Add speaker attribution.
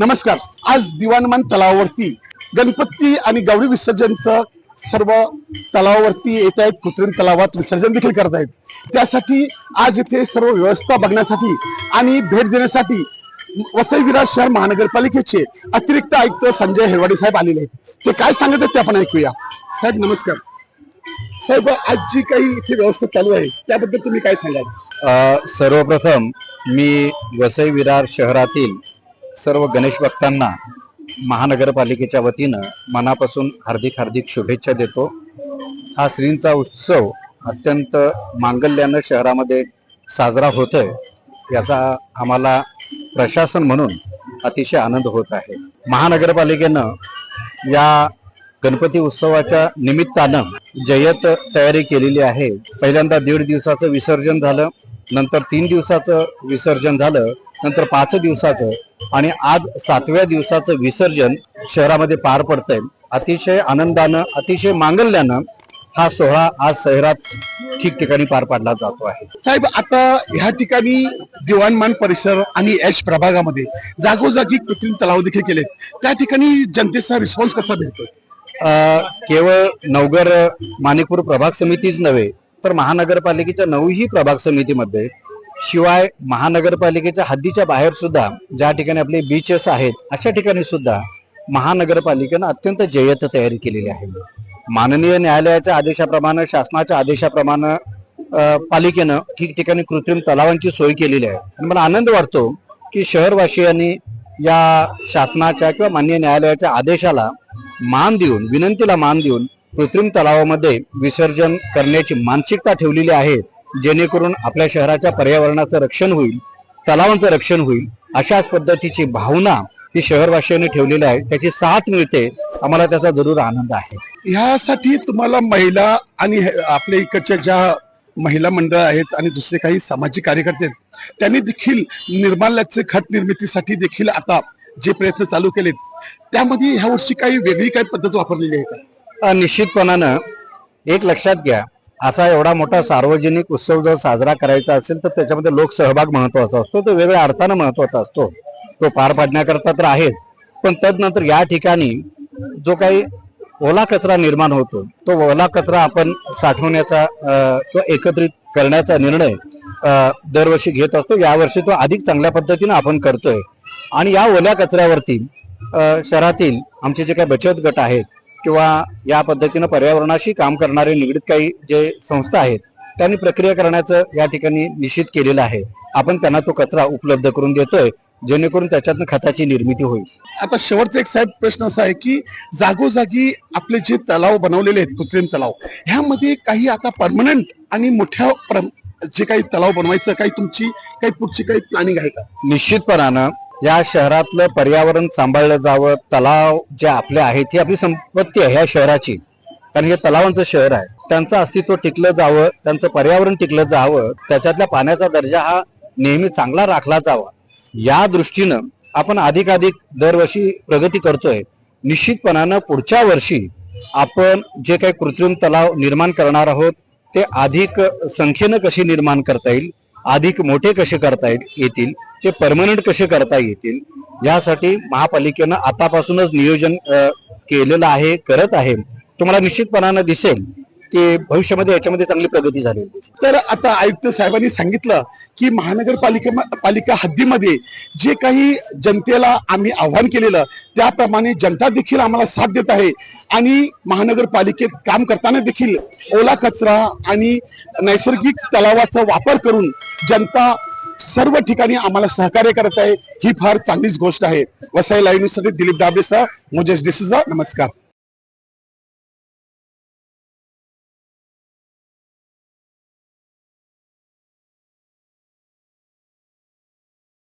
Speaker 1: नमस्कार. आज दिवाणमान तलावावरती गणपती आणि गौरी विसर्जनचं सर्व तलावावरती येत आहेत कृत्रिम तलावात विसर्जन देखील करत आहेत. त्यासाठी आज इथे सर्व व्यवस्था बघण्यासाठी आणि भेट देण्यासाठी वसई विरार शहर महानगरपालिकेचे अतिरिक्त आयुक्त संजय हेरवाडे साहेब आलेले आहेत. ते काय सांगत आहेत ते आपण ऐकूया. साहेब नमस्कार. साहेब आज जी काही इथे व्यवस्था चालू आहे त्याबद्दल तुम्ही काय सांगाल?
Speaker 2: सर्वप्रथम मी वसई विरार शहरातील सर्व गणेश भक्तांना महानगरपालिकेच्या वतीनं मनापासून हार्दिक हार्दिक शुभेच्छा देतो. हा श्रींचा उत्सव अत्यंत मांगल्यानं शहरामध्ये साजरा होतोय. याचा आम्हाला प्रशासन म्हणून अतिशय आनंद होत आहे. महानगरपालिकेनं या गणपती उत्सवाच्या निमित्तानं जय्यत तयारी केलेली आहे. पहिल्यांदा दीड दिवसाचं विसर्जन झालं. नंतर तीन दिवसाचं विसर्जन झालं. नंतर पाच दिवसाचं आणि आज सातव्या दिवसाचं विसर्जन शहरामध्ये पार पडतंय. अतिशय आनंदानं अतिशय मांगल्यानं हा सोहळा आज शहरात ठिकठिकाणी पार पाडला जातो आहे.
Speaker 1: साहेब आता ह्या ठिकाणी दिवाणमान परिसर आणि एच प्रभागामध्ये जागोजागी कृत्रिम तलाव देखील केले त्या ठिकाणी जनतेचा रिस्पॉन्स कसा
Speaker 2: अ, केवळ नवगर माणिकपूर प्रभाग समितीच नव्हे तर महानगरपालिकेच्या नऊही प्रभाग समितीमध्ये शिवाय महानगरपालिकेच्या हद्दीच्या बाहेर सुद्धा ज्या ठिकाणी आपले बीचेस आहेत अशा ठिकाणी सुद्धा महानगरपालिकेनं अत्यंत जय्यत तयारी केलेली आहे. माननीय न्यायालयाच्या आदेशाप्रमाणे शासनाच्या आदेशाप्रमाणे पालिकेनं ठिकठिकाणी कृत्रिम तलावांची सोय केलेली आहे. आणि मला आनंद वाटतो की शहरवासियांनी या शासनाच्या किंवा मान्य न्यायालयाच्या आदेशाला मान देऊन विनंतीला मान देऊन कृत्रिम तलावामध्ये विसर्जन करण्याची मानसिकता ठेवलेली आहे. जेणेकरून आपल्या शहराच्या पर्यावरणाचं रक्षण होईल तलावांचं रक्षण होईल अशाच पद्धतीची भावना ही शहरवासियांनी ठेवलेली आहे. त्याची साथ मिळते. आम्हाला त्याचा जरूर आनंद आहे.
Speaker 1: ह्यासाठी तुम्हाला महिला आणि आपल्या इकडच्या ज्या महिला मंडळ आहेत आणि दुसरे काही सामाजिक कार्यकर्ते आहेत त्यांनी देखील निर्माल्याचे खत निर्मितीसाठी देखील आता जे प्रयत्न चालू केलेत त्यामध्ये ह्या वर्षी काही वेगळी काही पद्धत वापरलेली आहे का?
Speaker 2: निश्चितपणानं एक लक्षात घ्या. असा एवढा मोठा सार्वजनिक उत्सव जर साजरा करायचा असेल तर त्याच्यामध्ये लोकसहभाग महत्त्वाचा असतो तो वेगळ्या अर्थानं महत्त्वाचा असतो. तो पार पाडण्याकरता तर आहेच. पण तदनंतर या ठिकाणी जो काही ओला कचरा निर्माण होतो तो ओला कचरा आपण साठवण्याचा किंवा एकत्रित करण्याचा निर्णय दरवर्षी घेत असतो. यावर्षी तो अधिक चांगल्या पद्धतीनं आपण करतोय. आणि या ओल्या कचऱ्यावरती शहरातील आमचे जे काही बचत गट आहेत किंवा या पद्धतीनं पर्यावरणाशी काम करणारे निगडीत काही जे संस्था आहेत त्यांनी प्रक्रिया करण्याचं या ठिकाणी निश्चित केलेलं आहे. आपण त्यांना तो कचरा उपलब्ध करून देतोय जेणेकरून त्याच्यातनं खताची निर्मिती होईल.
Speaker 1: आता शेवटचा एक साहेब प्रश्न असा आहे की जागोजागी आपले जे तलाव बनवलेले आहेत कृत्रिम तलाव ह्यामध्ये काही आता परमनंट आणि मोठ्या जे काही तलाव बनवायचं काही तुमची काही पुढची काही प्लॅनिंग आहे का?
Speaker 2: निश्चितपणानं या शहरातलं पर्यावरण सांभाळलं जावं तलाव जे आपले आहेत ही आपली संपत्ती आहे या शहराची. कारण हे तलावांचं शहर आहे. त्यांचं अस्तित्व टिकलं जावं त्यांचं पर्यावरण टिकलं जावं त्याच्यातल्या पाण्याचा दर्जा हा नेहमी चांगला राखला जावा. या दृष्टीनं आपण अधिकाधिक दरवर्षी प्रगती करतोय. निश्चितपणानं पुढच्या वर्षी आपण जे काही कृत्रिम तलाव निर्माण करणार आहोत ते अधिक संख्येनं कसे निर्माण करता येईल अधिक मोठे कसे करता येतील ते परमनंट कसे करता येतील यासाठी महापालिकेनं आतापासूनच नियोजन केलेलं आहे करत आहे. तुम्हाला निश्चितपणानं दिसेल. की भविष्यामध्ये याच्यामध्ये चांगली प्रगती झाली
Speaker 1: तर आता आयुक्त साहेबांनी सांगितलं की महानगरपालिका पालिका हद्दीमध्ये जे काही जनतेला आम्ही आव्हान केलेलं त्याप्रमाणे जनता देखील आम्हाला साथ देत आहे. आणि महानगरपालिकेत काम करताना देखील ओला कचरा आणि नैसर्गिक तलावाचा वापर करून जनता सर्व ठिकाणी आम्हाला सहकार्य करत आहे ही फार चांगलीच गोष्ट आहे. वसई लाईव्ह न्यूजसाठी दिलीप डाबेसह मोजेश डिसूजा नमस्कार.